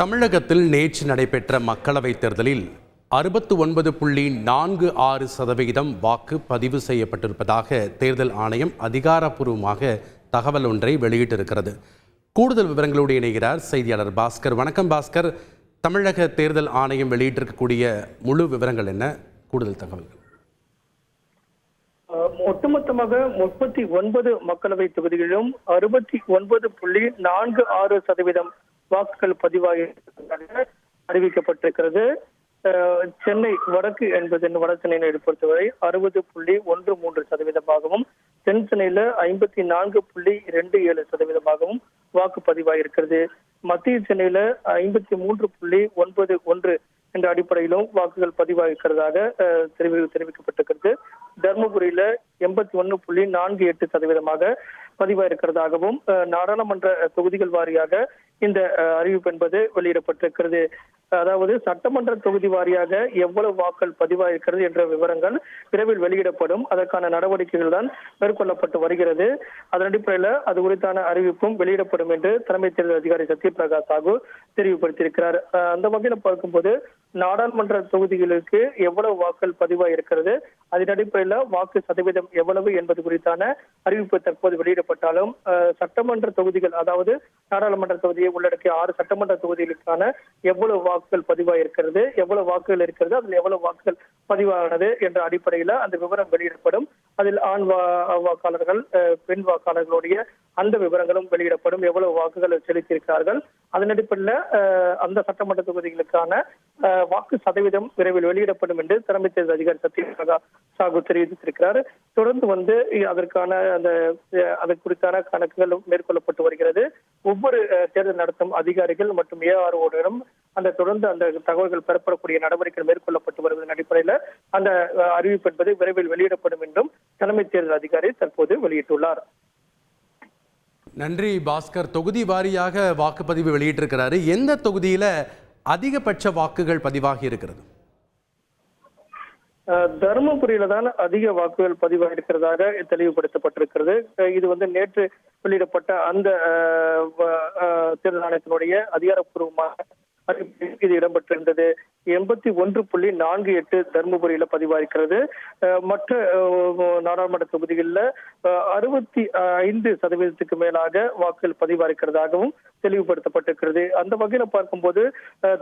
தமிழகத்தில் நேற்று நடைபெற்ற மக்களவைத் தேர்தலில் அறுபத்து ஒன்பது புள்ளி நான்கு ஆறு சதவிகிதம் வாக்கு பதிவு செய்யப்பட்டிருப்பதாக தேர்தல் ஆணையம் அதிகாரப்பூர்வமாக தகவல் ஒன்றை வெளியிட்டிருக்கிறது. கூடுதல் விவரங்களோடு இணைகிறார் செய்தியாளர் பாஸ்கர். வணக்கம் பாஸ்கர். தமிழக தேர்தல் ஆணையம் வெளியிட்டிருக்கக்கூடிய முழு விவரங்கள் என்ன? கூடுதல் தகவல்கள். ஒட்டுமொத்தமாக முப்பத்தி ஒன்பது மக்களவை தொகுதிகளிலும் அறுபத்தி ஒன்பது புள்ளி நான்கு ஆறு சதவீதம் வாக்குகள் பதிவாகி அறிவிக்கப்பட்டிருக்கிறது. சென்னை வடக்கு என்பது வட பொறுத்தவரை அறுபது புள்ளி ஒன்று மூன்று சதவீதமாகவும் தென் சென்னையில ஐம்பத்தி நான்கு புள்ளி இரண்டு ஏழு சதவீதமாகவும் வாக்கு பதிவாகியிருக்கிறது மத்திய சென்னையில ஐம்பத்தி மூன்று புள்ளி ஒன்பது ஒன்று என்ற அடிப்படையிலும் வாக்குகள் பதிவாகிருக்கிறதாக தெரிவி தெரிவிக்கப்பட்டிருக்கிறது. தர்மபுரியில எண்பத்தி ஒன்னு புள்ளி நான்கு எட்டு சதவீதமாக பதிவாயிருக்கிறதாகவும் இருக்கிறதாகவும் நாடாளுமன்ற தொகுதிகள் வாரியாக இந்த அறிவிப்பு என்பது வெளியிடப்பட்டிருக்கிறது. அதாவது சட்டமன்ற தொகுதி வாரியாக எவ்வளவு வாக்கள் பதிவாயிருக்கிறது என்ற விவரங்கள் விரைவில் வெளியிடப்படும். அதற்கான நடவடிக்கைகள் தான் மேற்கொள்ளப்பட்டு வருகிறது. அதன் அடிப்படையில் அது குறித்தான அறிவிப்பும் வெளியிடப்படும் என்று தலைமை தேர்தல் அதிகாரி சத்யபிரகாஷ் சாகு தெரிவுபடுத்தியிருக்கிறார். அஹ், அந்த வகையில் பார்க்கும்போது நாடாளுமன்ற தொகுதிகளுக்கு எவ்வளவு வாக்கள் பதிவாக இருக்கிறது? அதன் அடிப்படையில் வாக்கு சதவீதம் எவ்வளவு என்பது குறித்தான அறிவிப்பு தற்போது வெளியிடப்பட்டாலும் அஹ், சட்டமன்ற தொகுதிகள் அதாவது நாடாளுமன்ற தொகுதியை உள்ளடக்கிய ஆறு சட்டமன்ற தொகுதிகளுக்கான எவ்வளவு வாக்குகள் பதிவாக இருக்கிறது? எவ்வளவு வாக்குகள் இருக்கிறது? அதில் எவ்வளவு வாக்குகள் பதிவானது என்ற அடிப்படையில் அந்த விவரம் வெளியிடப்படும். அதில் ஆண் வா- வாக்காளர்கள் பெண் வாக்காளர்களுடைய அந்த விவரங்களும் வெளியிடப்படும். எவ்வளவு வாக்குகள் செலுத்தியிருக்கிறார்கள். அதன் அடிப்படையில் அந்த சட்டமன்ற தொகுதிகளுக்கான அஹ், வாக்கு சதவீதம் விரைவில் வெளியிடப்படும் என்று தலைமை தேர்தல் அதிகாரி சத்யபிரகா சாகு தெரிவித்திருக்கிறார். தொடர்ந்து வந்து அதற்கான அந்த அஹ், அது குறித்தான கணக்குகள் மேற்கொள்ளப்பட்டு வருகிறது. ஒவ்வொரு தேர்தல் நடத்தும் அதிகாரிகள் மற்றும் ஏஆர்ஓடிடம் அந்த தொடர்ந்து அந்த தகவல்கள் பெறப்படக்கூடிய நடவடிக்கைகள் மேற்கொள்ளப்பட்டு வருவதன் அடிப்படையில் அந்த அறிவிப்பு என்பது விரைவில் வெளியிடப்படும் என்றும் தலைமை தேர்தல் அதிகாரி தற்போது வெளியிட்டுள்ளார். நன்றி பாஸ்கர். தொகுதி வாரியாக வாக்குப்பதிவு வெளியிட்டிருக்கிறாரு. எந்த தொகுதியில அதிகபட்ச வாக்குகள் பதிவாகி இருக்கிறது? தருமபுரியில தான் அதிக வாக்குகள் பதிவாயிருக்கிறதாக தெளிவுபடுத்தப்பட்டிருக்கிறது. அஹ் இது வந்து நேற்று வெளியிடப்பட்ட அந்த தேர்தல் ஆணையத்தினுடைய அதிகாரப்பூர்வமான இது இடம்பெற்றிருந்தது. எண்பத்தி ஒன்று புள்ளி நான்கு எட்டு தருமபுரியில பதிவாயிருக்கிறது மற்ற நாடாளுமன்ற தொகுதிகளில் அறுபத்தி ஐந்து சதவீதத்துக்கு மேலாக வாக்குகள் பதிவாயிருக்கிறதாகவும் தெளிவுபடுத்தப்பட்டிருக்கிறது. அந்த வகையில பார்க்கும்போது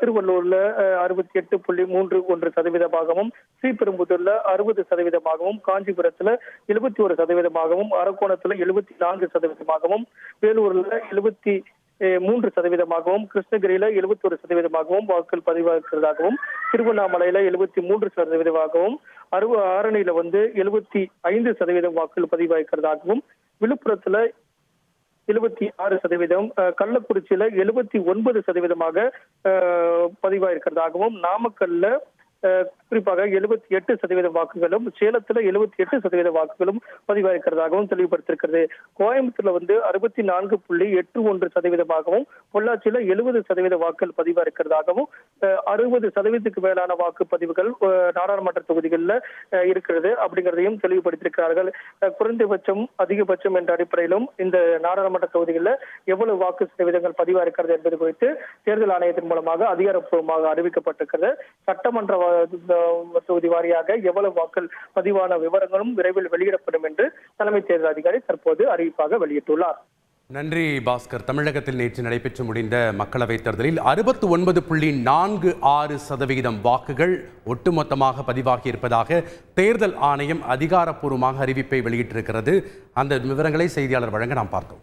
திருவள்ளூர்ல அறுபத்தி எட்டு புள்ளி மூன்று ஒன்று சதவீதமாகவும் ஸ்ரீபெரும்புதூர்ல அறுபது சதவீதமாகவும் காஞ்சிபுரத்துல எழுபத்தி ஒரு சதவீதமாகவும் அரக்கோணத்துல எழுபத்தி நான்கு சதவீதமாகவும் வேலூர்ல எழுபத்தி மூன்று சதவீதமாகவும் கிருஷ்ணகிரியில எழுபத்தி ஒரு சதவீதமாகவும் வாக்குகள் பதிவாகிறதாகவும் திருவண்ணாமலையில எழுபத்தி மூன்று சதவீதமாகவும் அறுவ ஆரணியில வந்து எழுபத்தி ஐந்து சதவீதம் வாக்குகள் பதிவாகிறதாகவும் விழுப்புரத்துல எழுபத்தி ஆறு சதவீதம் அஹ், கள்ளக்குறிச்சியில எழுபத்தி ஒன்பது சதவீதமாக பதிவாயிருக்கிறதாகவும் நாமக்கல்ல குறிப்பாக எழுபத்தி எட்டு சதவீத வாக்குகளும் சேலத்துல எழுபத்தி எட்டு சதவீத வாக்குகளும் பதிவாயிருக்கிறதாகவும் தெளிவுபடுத்திருக்கிறது கோயம்புத்தூர்ல வந்து அறுபத்தி நான்கு புள்ளி எட்டு ஒன்று சதவீதமாகவும் பொள்ளாச்சியில எழுபது சதவீத வாக்குகள் பதிவாயிருக்கிறதாகவும் அறுபது சதவீதத்துக்கு மேலான வாக்குப்பதிவுகள் நாடாளுமன்ற தொகுதிகளில் இருக்கிறது அப்படிங்கிறதையும் தெளிவுபடுத்தியிருக்கிறார்கள். குறைந்தபட்சம் அதிகபட்சம் என்ற அடிப்படையிலும் இந்த நாடாளுமன்ற தொகுதிகளில் எவ்வளவு வாக்கு சதவீதங்கள் பதிவாக இருக்கிறது என்பது குறித்து தேர்தல் ஆணையத்தின் மூலமாக அதிகாரப்பூர்வமாக அறிவிக்கப்பட்டிருக்கிறது. சட்டமன்ற தொகுதி வாரியாக எவ்வளவு வாக்கள் பதிவான விவரங்களும் விரைவில் வெளியிடப்படும் என்று தலைமை தேர்தல் அதிகாரி தற்போது அறிவிப்பாக வெளியிட்டுள்ளார். நன்றி பாஸ்கர். தமிழகத்தில் நேற்று நடைபெற்று முடிந்த மக்களவைத் தேர்தலில் அறுபத்து ஒன்பது புள்ளி நான்கு ஆறு சதவிகிதம் வாக்குகள் ஒட்டுமொத்தமாக பதிவாகி இருப்பதாக தேர்தல் ஆணையம் அதிகாரப்பூர்வமாக அறிவிப்பை வெளியிட்டிருக்கிறது. அந்த விவரங்களை செய்தியாளர் வழங்க நாம் பார்த்தோம்.